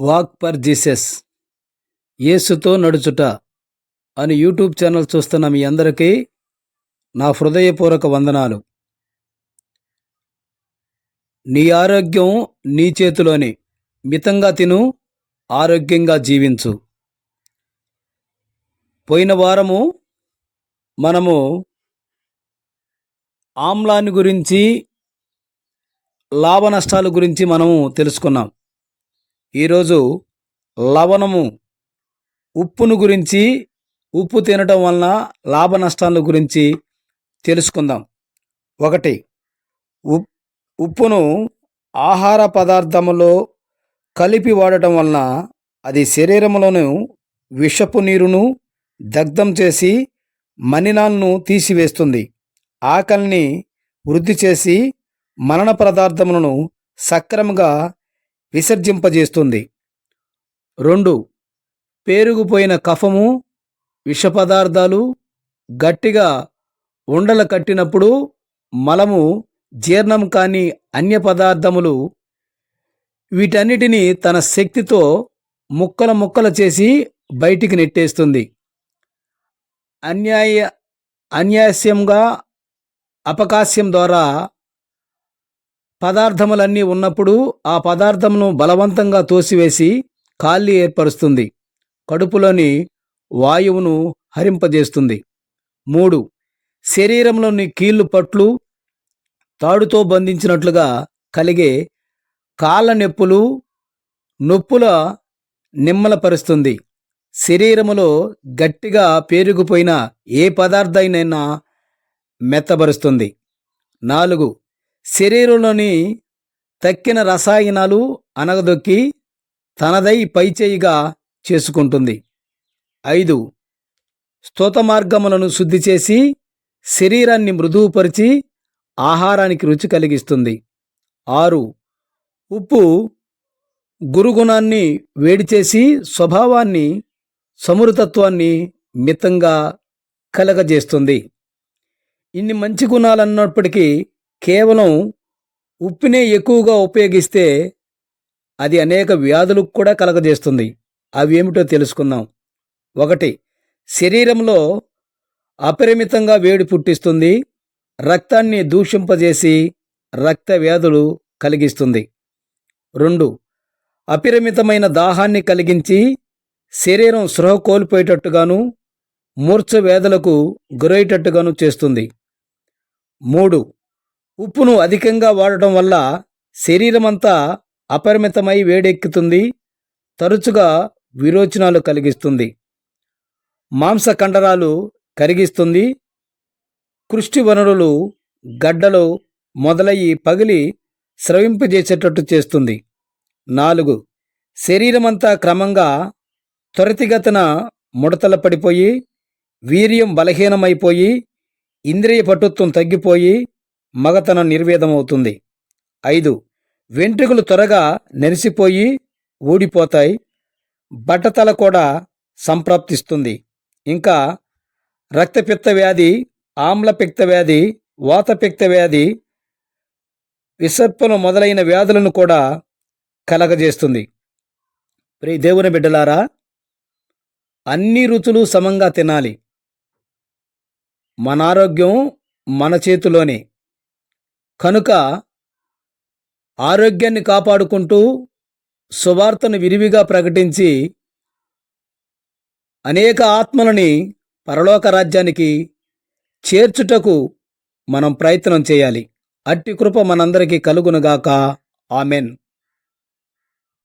Walk for Jesus. యేసుతో నడుచుట. అని YouTube channel చూస్తున్న మీ అందరికీ నా హృదయపూర్వక వందనాలు. నీ ఆరోగ్యం నీ చేతిలోనే. మితంగా తిను ఆరోగ్యంగా జీవించు. పోయిన వారము మనము ఆమ్లాన్ని గురించి లాభ నష్టాల గురించి మనము తెలుసుకున్నాం. ఈరోజు లవణము ఉప్పును గురించి ఉప్పు తినటం వలన లాభ నష్టాల గురించి తెలుసుకుందాం. ఒకటి ఉప్ ఉప్పును ఆహార పదార్థములో కలిపి వాడటం వలన అది శరీరంలోను విషపు నీరును దగ్ధం చేసి మనినాలను తీసివేస్తుంది. ఆకలిని వృద్ధి చేసి మరణ పదార్థములను సక్రమంగా విసర్జింపజేస్తుంది. రెండు పేరుకుపోయిన కఫము విష పదార్థాలు గట్టిగా ఉండలు కట్టినప్పుడు మలము జీర్ణం కాని అన్య పదార్థములు వీటన్నిటినీ తన శక్తితో ముక్కల ముక్కలు చేసి బయటికి నెట్టేస్తుంది. అన్యాయ అన్యాస్యంగా అపకాస్యం ద్వారా పదార్థములన్నీ ఉన్నప్పుడు ఆ పదార్థమును బలవంతంగా తోసివేసి ఖాళీ ఏర్పరుస్తుంది. కడుపులోని వాయువును హరింపజేస్తుంది. మూడు. శరీరంలోని కీళ్ళు పట్లు తాడుతో బంధించినట్లుగా కలిగే కాళ్ళ నొప్పులు నొప్పుల నిమ్మలపరుస్తుంది. శరీరములో గట్టిగా పేరుకుపోయిన ఏ పదార్థాన్నైనా మెత్తబరుస్తుంది. నాలుగు. శరీరంలోని తక్కిన రసాయనాలు అనగదొక్కి తనదై పైచేయిగా చేసుకుంటుంది. ఐదు. స్తోత మార్గములను శుద్ధి చేసి శరీరాన్ని మృదువుపరిచి ఆహారానికి రుచి కలిగిస్తుంది. ఆరు. ఉప్పు గురుగుణాన్ని వేడి చేసి స్వభావాన్ని సమృతత్వాన్ని మితంగా కలగజేస్తుంది. ఇన్ని మంచి గుణాలు అన్నప్పటికీ కేవలం ఉప్పునే ఎక్కువగా ఉపయోగిస్తే అది అనేక వ్యాధులకు కూడా కలగజేస్తుంది. అవి ఏమిటో తెలుసుకుందాం. ఒకటి శరీరంలో అపరిమితంగా వేడి పుట్టిస్తుంది. రక్తాన్ని దూషింపజేసి రక్త వ్యాధులు కలిగిస్తుంది. రెండు అపరిమితమైన దాహాన్ని కలిగించి శరీరం స్పృహ కోల్పోయేటట్టుగాను మూర్ఛ వ్యాధులకు గురయ్యేటట్టుగాను చేస్తుంది. మూడు ఉప్పును అధికంగా వాడటం వల్ల శరీరమంతా అపరిమితమై వేడెక్కుతుంది తరచుగా విరోచనాలు కలిగిస్తుంది. మాంస కండరాలు కరిగిస్తుంది కృష్టి వనరులు గడ్డలు మొదలయ్యి పగిలి స్రవింపజేసేటట్టు చేస్తుంది. నాలుగు శరీరమంతా క్రమంగా త్వరితిగతన ముడతల పడిపోయి వీర్యం బలహీనమైపోయి ఇంద్రియ పటుత్వం తగ్గిపోయి మగతనం నిర్వేదమవుతుంది. ఐదు వెంట్రుకలు త్వరగా నెరిసిపోయి ఊడిపోతాయి. బట్టతల కూడా సంప్రాప్తిస్తుంది. ఇంకా రక్తపిత్త వ్యాధి ఆమ్లపిక్త వ్యాధి వాతపిక్త వ్యాధి విసర్పణ మొదలైన వ్యాధులను కూడా కలగజేస్తుంది. ప్రియ దేవుని బిడ్డలారా అన్ని రుచులు సమంగా తినాలి. మన ఆరోగ్యం మన చేతిలోనే. కనుక ఆరోగ్యాన్ని కాపాడుకుంటూ సువార్తను విరివిగా ప్రకటించి అనేక ఆత్మలని పరలోక రాజ్యానికి చేర్చుటకు మనం ప్రయత్నం చేయాలి. అట్టి కృప మనందరికీ కలుగునుగాక. ఆమెన్.